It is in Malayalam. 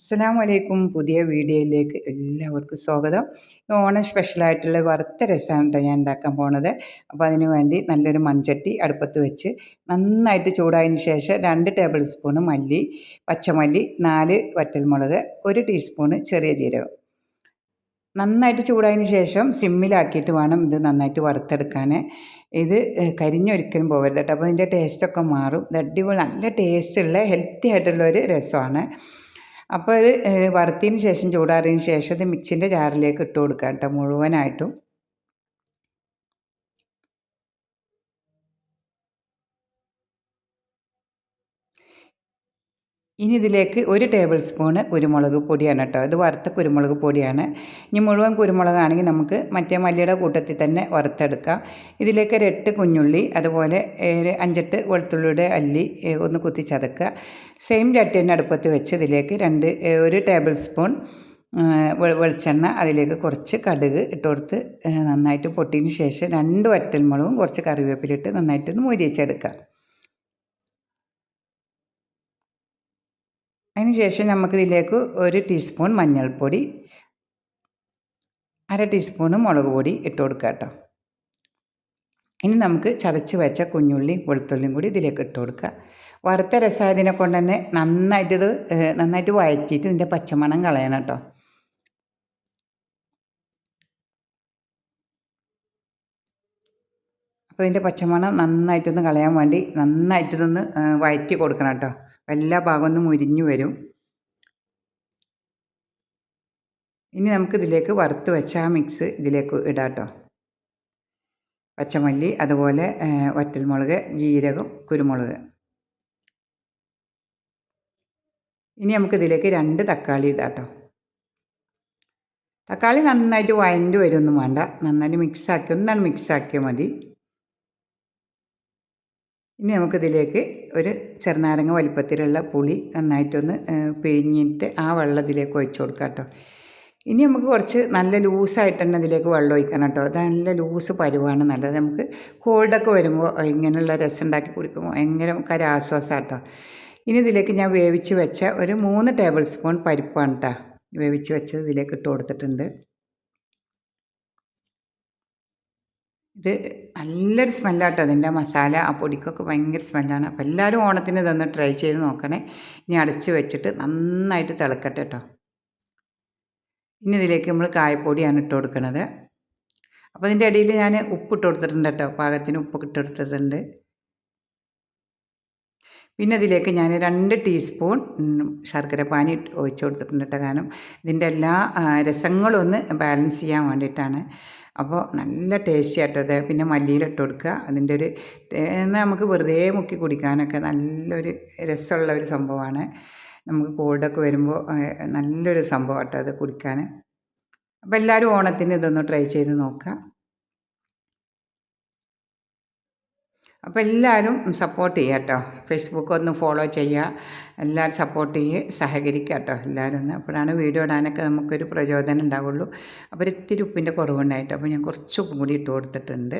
അസ്സാം വലൈക്കും പുതിയ വീഡിയോയിലേക്ക് എല്ലാവർക്കും സ്വാഗതം. ഓണം സ്പെഷ്യലായിട്ടുള്ള വറുത്ത രസമാണ് കേട്ടോ ഞാൻ ഉണ്ടാക്കാൻ പോണത്. അപ്പോൾ അതിന് വേണ്ടി നല്ലൊരു മൺചട്ടി അടുപ്പത്ത് വെച്ച് നന്നായിട്ട് ചൂടായതിന് ശേഷം രണ്ട് ടേബിൾ സ്പൂണ് മല്ലി പച്ചമല്ലി നാല് വറ്റൽമുളക് ഒരു ടീസ്പൂണ് ചെറിയ ജീരകം. നന്നായിട്ട് ചൂടായതിന് ശേഷം സിമ്മിലാക്കിയിട്ട് വേണം ഇത് നന്നായിട്ട് വറുത്തെടുക്കാൻ ഇത് കരിഞ്ഞൊരിക്കലും പോകരുത് കേട്ടോ അപ്പോൾ ഇതിന്റെ ടേസ്റ്റൊക്കെ മാറും. ഇത് അടിപൊളി നല്ല ടേസ്റ്റുള്ള ഹെൽത്തി ആയിട്ടുള്ള ഒരു രസമാണ്. അപ്പോൾ ഇത് വറുത്തതിന് ശേഷം ചൂടാറിയതിന് ശേഷം ഇത് മിക്സിന്റെ ജാറിലേക്ക് ഇട്ട് കൊടുക്കുക കേട്ടോ മുഴുവനായിട്ടും. ഇനി ഇതിലേക്ക് ഒരു ടേബിൾ സ്പൂണ് കുരുമുളക് പൊടിയാണ് കേട്ടോ. ഇത് വറുത്ത കുരുമുളക് പൊടിയാണ്. ഇനി മുഴുവൻ കുരുമുളകാണെങ്കിൽ നമുക്ക് മറ്റേ മല്ലിയുടെ കൂട്ടത്തിൽ തന്നെ വറുത്തെടുക്കാം. ഇതിലേക്ക് ഒരു എട്ട് കുഞ്ഞുള്ളി അതുപോലെ ഒരു അഞ്ചെട്ട് വെളുത്തുള്ളിയുടെ അല്ലി ഒന്ന് കുത്തി ചതക്കുക. സെയിം ചട്ടീന്റെ അടുപ്പത്ത് വെച്ച് ഇതിലേക്ക് രണ്ട് ഒരു ടേബിൾ സ്പൂൺ വെളിച്ചെണ്ണ അതിലേക്ക് കുറച്ച് കടുക് ഇട്ട് കൊടുത്ത് നന്നായിട്ട് പൊട്ടിയതിന് ശേഷം രണ്ട് വറ്റൽമുളകും കുറച്ച് കറിവേപ്പിലിട്ട് നന്നായിട്ടൊന്ന് മൊരിയിച്ചെടുക്കുക അതിനുശേഷം നമുക്കിതിലേക്ക് ഒരു ടീസ്പൂൺ മഞ്ഞൾപ്പൊടി അര ടീസ്പൂണ് മുളക് പൊടി ഇട്ട് കൊടുക്കുക കേട്ടോ. ഇനി നമുക്ക് ചതച്ച് വെച്ച കുഞ്ഞുള്ളിയും വെളുത്തുള്ളിയും കൂടി ഇതിലേക്ക് ഇട്ട് കൊടുക്കുക. വറുത്ത രസായതിനെ കൊണ്ട് തന്നെ നന്നായിട്ട് നന്നായിട്ട് വഴറ്റിയിട്ട് ഇതിന്റെ പച്ചമണം കളയണം കേട്ടോ. അപ്പോൾ ഇതിന്റെ പച്ചമണം നന്നായിട്ടൊന്ന് കളയാൻ വേണ്ടി നന്നായിട്ടിതൊന്ന് വഴറ്റി കൊടുക്കണം കേട്ടോ. എല്ലാ ഭാഗം ഒന്ന് മുരിഞ്ഞു വരും. ഇനി നമുക്ക് ഇതിലേക്ക് വറുത്ത് വെച്ച ആ മിക്സ് ഇതിലേക്ക് ഇടാം കേട്ടോ പച്ചമല്ലി അതുപോലെ വറ്റൽമുളക് ജീരകം കുരുമുളക്. ഇനി നമുക്കിതിലേക്ക് രണ്ട് തക്കാളി ഇടാം കേട്ടോ തക്കാളി നന്നായിട്ട് വഴണ്ട് വരുമൊന്നും വേണ്ട. നന്നായിട്ട് മിക്സാക്കി ഒന്നാണ് മിക്സാക്കിയാൽ മതി. ഇനി നമുക്കിതിലേക്ക് ഒരു ചെറുനാരങ്ങ വലിപ്പത്തിലുള്ള പുളി നന്നായിട്ടൊന്ന് പിഴിഞ്ഞിട്ട് ആ വെള്ളം ഇതിലേക്ക് ഒഴിച്ച് കൊടുക്കാം കേട്ടോ. ഇനി നമുക്ക് കുറച്ച് നല്ല ലൂസായിട്ട് ഇതിലേക്ക് വെള്ളം ഒഴിക്കണം കേട്ടോ. അത് നല്ല ലൂസ് പരുവാണ് നല്ലത്. നമുക്ക് കോൾഡൊക്കെ വരുമ്പോൾ ഇങ്ങനെയുള്ള രസം ഉണ്ടാക്കി കുടിക്കുമ്പോൾ ഭയങ്കര നമുക്ക് ഒരു ആശ്വാസമാണ് കേട്ടോ. ഇനി ഇതിലേക്ക് ഞാൻ വേവിച്ച് വെച്ച ഒരു മൂന്ന് ടേബിൾ സ്പൂൺ പരിപ്പാണ് കേട്ടോ. വേവിച്ച് വെച്ചത് ഇതിലേക്ക് ഇട്ട് കൊടുത്തിട്ടുണ്ട്. ഇത് നല്ലൊരു സ്മെല്ലാട്ടോ അതിന്റെ മസാല ആ പൊടിക്കൊക്കെ ഭയങ്കര സ്മെല്ലാണ്. അപ്പോൾ എല്ലാവരും ഓണത്തിന് ഇതൊന്ന് ട്രൈ ചെയ്ത് നോക്കണേ. ഇനി അടച്ച് വെച്ചിട്ട് നന്നായിട്ട് തിളക്കട്ടെ കേട്ടോ ഇനി ഇതിലേക്ക് നമ്മൾ കായപ്പൊടിയാണ് ഇട്ട് കൊടുക്കുന്നത് അപ്പോൾ അതിന്റെ ഇടയിൽ ഞാൻ ഉപ്പ് ഇട്ട് കൊടുത്തിട്ടുണ്ട് കേട്ടോ പാകത്തിന് ഉപ്പ് ഇട്ട് കൊടുത്തിട്ടുണ്ട്. പിന്നെ അതിലേക്ക് ഞാൻ രണ്ട് ടീസ്പൂൺ ശർക്കര പാനി ഒഴിച്ചു കൊടുത്തിട്ടുണ്ട് കാരണം ഇതിന്റെ എല്ലാ രസങ്ങളും ഒന്ന് ബാലൻസ് ചെയ്യാൻ വേണ്ടിയിട്ടാണ്. അപ്പോൾ നല്ല ടേസ്റ്റി ആട്ടോ പിന്നെ മല്ലിയിലിട്ട് കൊടുക്കുക. അതിന്റെ ഒരു നമുക്ക് വെറുതെ മുക്കി കുടിക്കാനൊക്കെ നല്ലൊരു രസമുള്ള ഒരു സംഭവമാണ്. നമുക്ക് കോൾഡൊക്കെ വരുമ്പോൾ നല്ലൊരു സംഭവം കേട്ടോ അത് കുടിക്കാൻ. അപ്പോൾ എല്ലാവരും ഓണത്തിന് ഇതൊന്ന് ട്രൈ ചെയ്ത് നോക്കുക. അപ്പോൾ എല്ലാവരും സപ്പോർട്ട് ചെയ്യുക കേട്ടോ. ഫേസ്ബുക്ക് ഒന്ന് ഫോളോ ചെയ്യുക. എല്ലാവരും സപ്പോർട്ട് ചെയ്യുക സഹകരിക്കുക കേട്ടോ എല്ലാവരും ഒന്ന്. അപ്പോഴാണ് വീഡിയോ ഇടാനൊക്കെ നമുക്കൊരു പ്രചോദനം ഉണ്ടാവുള്ളൂ. അപ്പോൾ ഇത്തിരി ഉപ്പിന്റെ കുറവുണ്ടായിട്ടോ അപ്പോൾ ഞാൻ കുറച്ച് കൂടി ഇട്ട് കൊടുത്തിട്ടുണ്ട്.